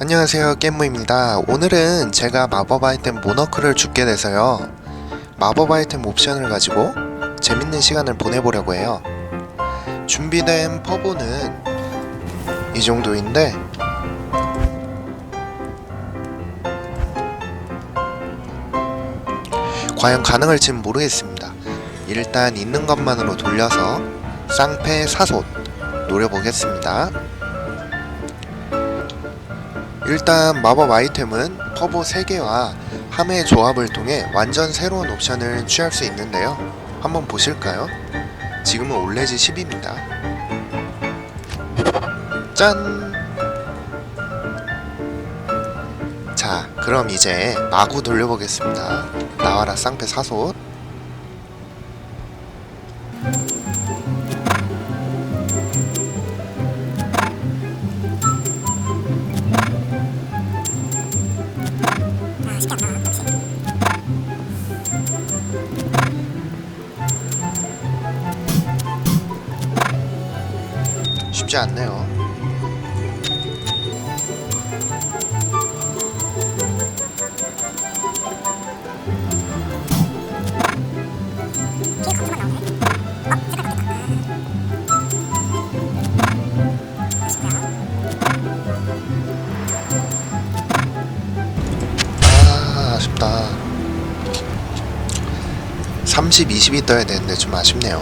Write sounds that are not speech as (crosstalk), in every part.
안녕하세요 깻무입니다. 오늘은 제가 마법 아이템 모너크를 줍게 돼서요. 마법 아이템 옵션을 가지고 재밌는 시간을 보내보려고 해요. 준비된 퍼보는 이 정도인데 과연 가능할지는 모르겠습니다. 일단 있는 것만으로 돌려서 쌍패 사솥 노려보겠습니다 일단 마법 아이템은 퍼보 3개와 함의 조합을 통해 완전 새로운 옵션을 취할 수 있는데요. 한번 보실까요? 지금은 올레지 10입니다. 짠! 자, 그럼 이제 마구 돌려보겠습니다. 나와라 쌍패 사솥. 쉽지 않네요. 아, 아쉽다. 30, 20이 떠야 되는데 좀 아쉽네요.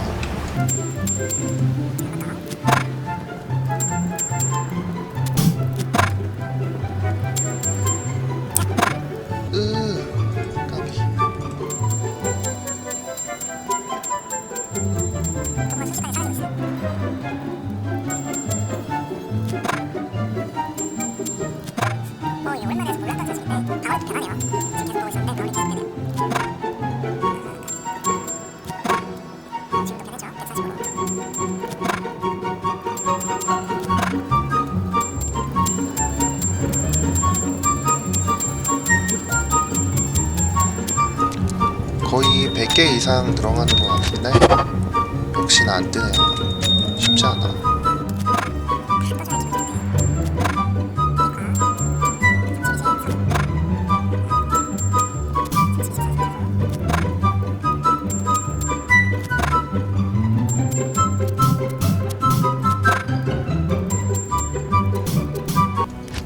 어, 이거 변하네요. 개 이상 들어가는 것 같은데 역시나 안 뜨네요. 쉽지 않아.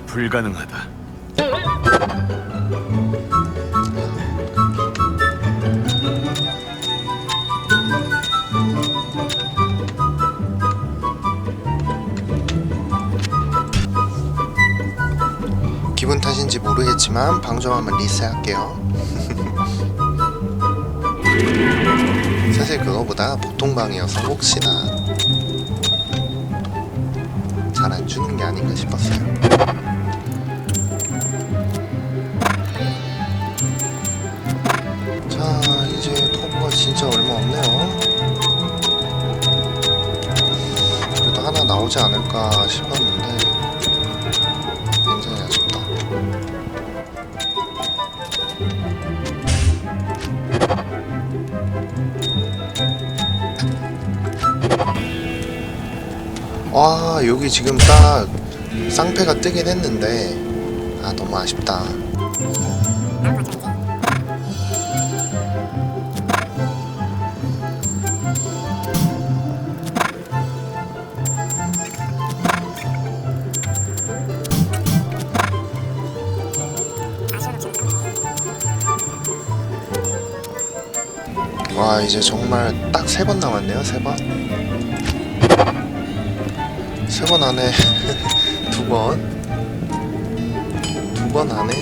불가능하다. 기분 탓인지 모르겠지만 방송 한번 리셋할게요. (laughs) 사실 그거보다 보통 방이어서 혹시나 잘 안 주는 게 아닌가 싶었어요. 자 이제 토브가 진짜 얼마 없네요. 그래도 하나 나오지 않을까 싶었는데 와 여기 지금 딱 쌍패가 뜨긴 했는데 아 너무 아쉽다. 와 이제 정말 딱 세 번 남았네요 세 번. 세 번 안에 (laughs) 두 번. 두 번 안에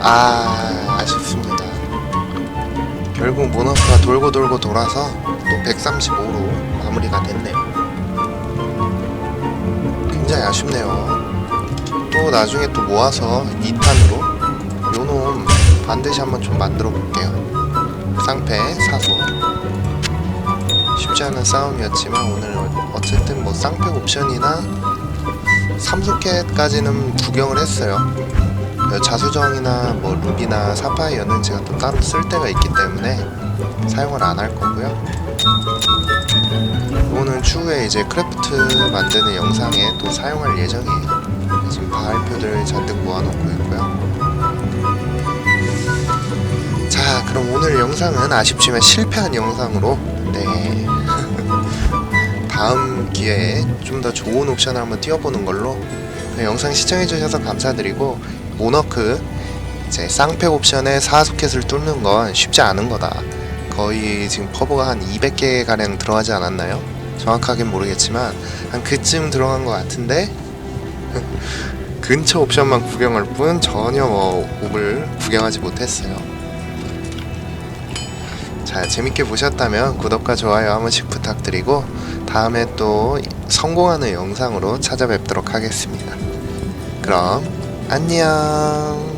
아 아쉽습니다. 결국 모너스가 돌고 돌고 돌아서 또 135로 마무리가 됐네요. 굉장히 아쉽네요. 또 나중에 또 모아서 2탄으로 요놈 반드시 한번 좀 만들어 볼게요. 쌍패 사소 쉽지 않은 싸움이었지만 오늘 어쨌든 뭐 쌍패 옵션이나 삼소켓까지는 구경을 했어요. 그 자수정이나 뭐 루비나 사파이어는 제가 또 따로 쓸 때가 있기 때문에 사용을 안 할 거고요. 이거는 추후에 이제 크래프트 만드는 영상에 또 사용할 예정이에요. 지금 발표들 잔뜩 모아놓고 있고요. 그럼 오늘 영상은 아쉽지만 실패한 영상으로 네. (laughs) 다음 기회에 좀 더 좋은 옵션을 한번 띄워보는 걸로 네, 영상 시청해주셔서 감사드리고 모너크 이제 쌍팩 옵션에 사소켓을 뚫는 건 쉽지 않은 거다. 거의 지금 퍼브가 한 200개 가량 들어가지 않았나요? 정확하긴 모르겠지만 한 그쯤 들어간 것 같은데 (laughs) 근처 옵션만 구경할 뿐 전혀 뭐 옵을 구경하지 못했어요. 자 재밌게 보셨다면 구독과 좋아요 한 번씩 부탁드리고 다음에 또 성공하는 영상으로 찾아뵙도록 하겠습니다. 그럼 안녕.